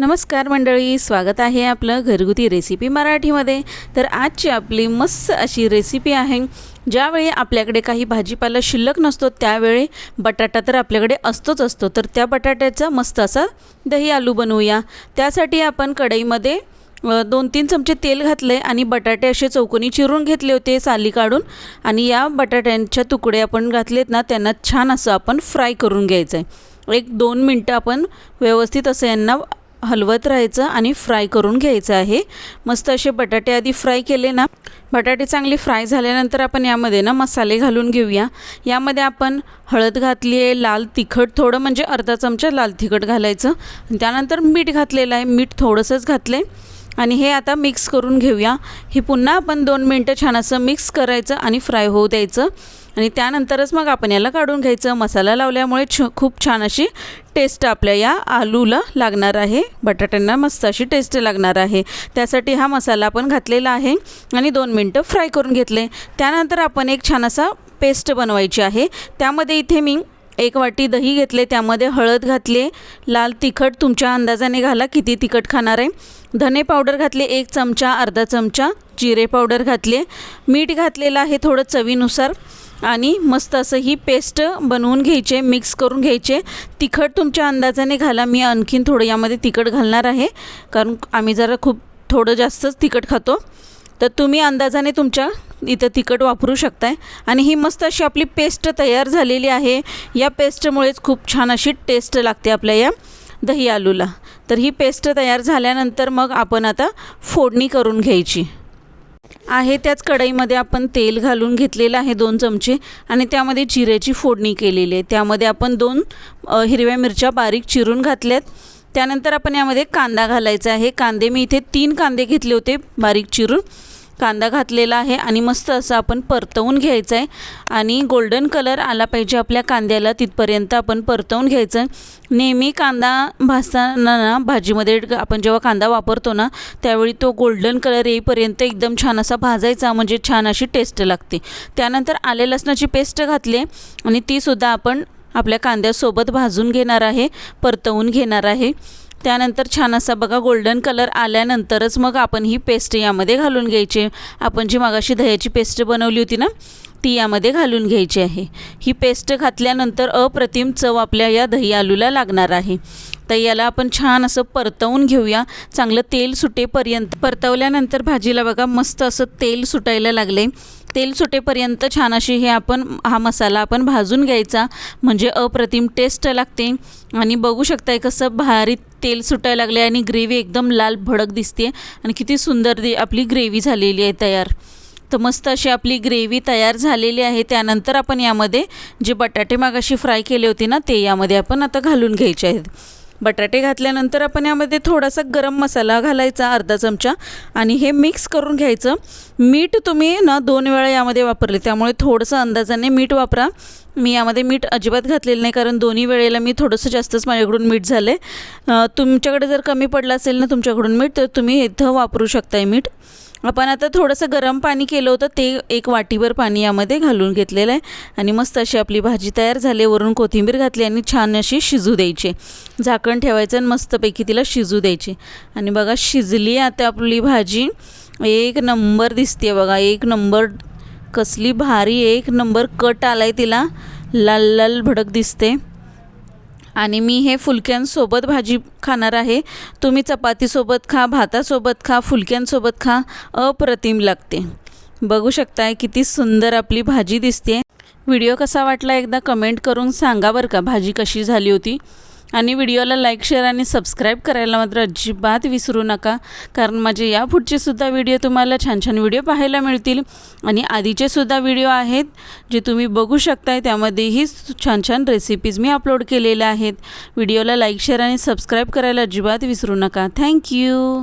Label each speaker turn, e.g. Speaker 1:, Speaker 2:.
Speaker 1: नमस्कार मंडळी स्वागत आहे आपलं घरगुती रेसिपी मराठीमध्ये. तर आजची आपली मस्त अशी रेसिपी आहे ज्यावेळी आपल्याकडे काही भाजीपाला शिल्लक नसतो त्यावेळी बटाटा तर आपल्याकडे असतोच असतो. तर त्या बटाट्याचा मस्त असा दही आलू बनवूया. त्यासाठी आपण कढईमध्ये दोन तीन चमचे तेल घातले आणि बटाटे असे चौकोनी चिरून घेतले होते साली काढून. आणि या बटाट्यांच्या तुकडे आपण घातलेत ना त्यांना छान असं आपण फ्राय करून घ्यायचं आहे एक दोन मिनटं आपण व्यवस्थित असं यांना हलवत राहायचं आणि फ्राय करून घ्यायचं आहे. मस्त असे बटाटे आधी फ्राय केले ना. बटाटे चांगले फ्राय झाल्यानंतर आपण यामध्ये ना मसाले घालून घेऊया. यामध्ये आपण हळद घातली आहे लाल तिखट थोडं म्हणजे अर्धा चमचा लाल तिखट घालायचं. त्यानंतर मीठ घातलेलं आहे मीठ थोडंसंच घातलं आहे आणि हे आता मिक्स करून घेऊया. हे पुन्हा आपण दोन मिनटं छान असं मिक्स करायचं आणि फ्राय होऊ द्यायचं. आणि त्यानंतरच मग आपण याला काढून घ्यायचं. मसाला लावल्यामुळे छ खूप छान अशी टेस्ट आपल्या या आलूला लागणार आहे. बटाट्यांना मस्त अशी टेस्ट लागणार आहे. त्यासाठी हा मसाला आपण घातलेला आहे आणि दोन मिनटं फ्राय करून घेतले. त्यानंतर आपण एक छान असा पेस्ट बनवायची आहे. त्यामध्ये इथे मी एक वाटी दही घेतले. त्यामध्ये हळद घातली. लाल तिखट तुमच्या अंदाजाने घाला किती तिखट खाणार आहे. धने पावडर घातले. एक चमचा अर्धा चमचा जिरे पावडर घातले. मीठ घातलेलं आहे थोडं चवीनुसार. आणि मस्त असं ही पेस्ट बनवून घ्यायचे मिक्स करून घ्यायचे. तिखट तुमच्या अंदाजाने घाला. मी आणखीन थोडं यामध्ये तिखट घालणार आहे. कारण आम्ही जरा खूप थोडं जास्तच तिखट खातो. तर तुम्ही अंदाजाने तुमच्या इथं तिखट वापरू शकताय. आणि ही मस्त अशी आपली पेस्ट तयार झालेली आहे. या पेस्टमुळेच खूप छान अशी टेस्ट लागते आपल्या या दही आलूला. तर ही पेस्ट तयार झाल्यानंतर मग आपण आता फोडणी करून घ्यायची. आहे त्याच कढईमध्ये आपण तेल घालून घेतलेलं आहे दोन चमचे आणि त्यामध्ये जिऱ्याची फोडणी केलेली आहे. त्यामध्ये आपण दोन हिरव्या मिरच्या बारीक चिरून घातल्यात. त्यानंतर आपण यामध्ये कांदा घालायचा आहे. कांदे मी इथे तीन कांदे घेतले होते बारीक चिरून. कांदा घातलेला आहे आणि मस्त असं आपण परतवून घ्यायचं आहे आणि गोल्डन कलर आला पाहिजे आपल्या कांद्याला तिथपर्यंत आपण परतवून घ्यायचं आहे नेहमी कांदा भाजताना ना भाजीमध्ये आपण जेव्हा कांदा वापरतो ना त्यावेळी तो गोल्डन कलर येईपर्यंत एकदम छान असा भाजायचा म्हणजे छान अशी टेस्ट लागते. त्यानंतर आले लसणाची पेस्ट घातली आणि तीसुद्धा आपण आपल्या कांद्यासोबत भाजून घेणार आहे परतवून घेणार आहे. त्यानंतर छान असा बघा गोल्डन कलर आल्यानंतरच मग आपण ही पेस्ट यामध्ये घालून घ्यायची. आपण जी मगाशी दह्याची पेस्ट बनवली होती ना ती यामध्ये घालून घ्यायची आहे. ही पेस्ट घातल्यानंतर अप्रतिम चव आपल्या या दही आलूला लागणार आहे. तर याला आपण छान असं परतवून घेऊया. चांगलं तेल सुटेपर्यंत परतवल्यानंतर भाजीला बघा मस्त असं तेल सुटायला लागले तेल सुटेपर्यंत छान अशी हे आपण हा मसाला आपण भाजून घ्यायचा. म्हणजे अप्रतिम टेस्ट लागते. आणि बघू शकताय कसं भारी तेल सुटायला लागले आणि ग्रेव्ही एकदम लाल भडक दिसते आणि किती सुंदर दे आपली ग्रेव्ही झालेली आहे तयार. तर मस्त अशी आपली ग्रेव्ही तयार झालेली आहे. त्यानंतर आपण यामध्ये जे बटाटे मागाशी फ्राय केले होते ना ते यामध्ये आपण आता घालून घ्यायचे आहेत. बटाटे घातल्यानंतर आपण यामध्ये थोडासा गरम मसाला घालायचा अर्धा चमचा आणि हे मिक्स करून घ्यायचं. मीठ तुम्ही ना दोन वेळा यामध्ये वापरले त्यामुळे थोडंसं अंदाजाने मीठ वापरा. मी यामध्ये मीठ अजिबात घातलेलं नाही कारण दोन्ही वेळेला मी थोडंसं जास्तच माझ्याकडून मीठ झालं आहे तुमच्याकडे जर कमी पडलं असेल ना तुमच्याकडून मीठ तर तुम्ही इथं वापरू शकताय मीठ. आपण आता थोडंसं गरम पाणी केलं होतं ते एक वाटीभर पाणी यामध्ये घालून घेतलेलं आहे. आणि मस्त अशी आपली भाजी तयार झाली वरून कोथिंबीर घातली आणि छान अशी शिजू द्यायची. झाकण ठेवायचं आणि मस्तपैकी तिला शिजू द्यायची. आणि बघा शिजली आता आपली भाजी. एक नंबर दिसते बघा एक नंबर कसली भारी एक नंबर कट आलाय तिला. लाल लाल भडक दिसते. आणि मी हे फुलक्यांसोबत भाजी खाणार आहे. तुम्ही चपातीसोबत खा भातासोबत खा फुलक्यांसोबत खा अप्रतिम लागते. बघू शकताय किती सुंदर आपली भाजी दिसते व्हिडिओ कसा वाटला एकदा कमेंट करून सांगा बरं का भाजी कशी झाली होती. आणि व्हिडिओला लाईक शेअर आणि सबस्क्राईब करायला मात्र अजिबात विसरू नका. कारण माझे या पुढचेसुद्धा व्हिडिओ तुम्हाला छान छान व्हिडिओ पाहायला मिळतील. आणि आधीचे सुद्धा व्हिडिओ आहेत जे तुम्ही बघू शकताय त्यामध्येही छान छान रेसिपीज मी अपलोड केलेल्या आहेत. व्हिडिओला लाईक शेअर आणि सबस्क्राईब करायला अजिबात विसरू नका. थँक्यू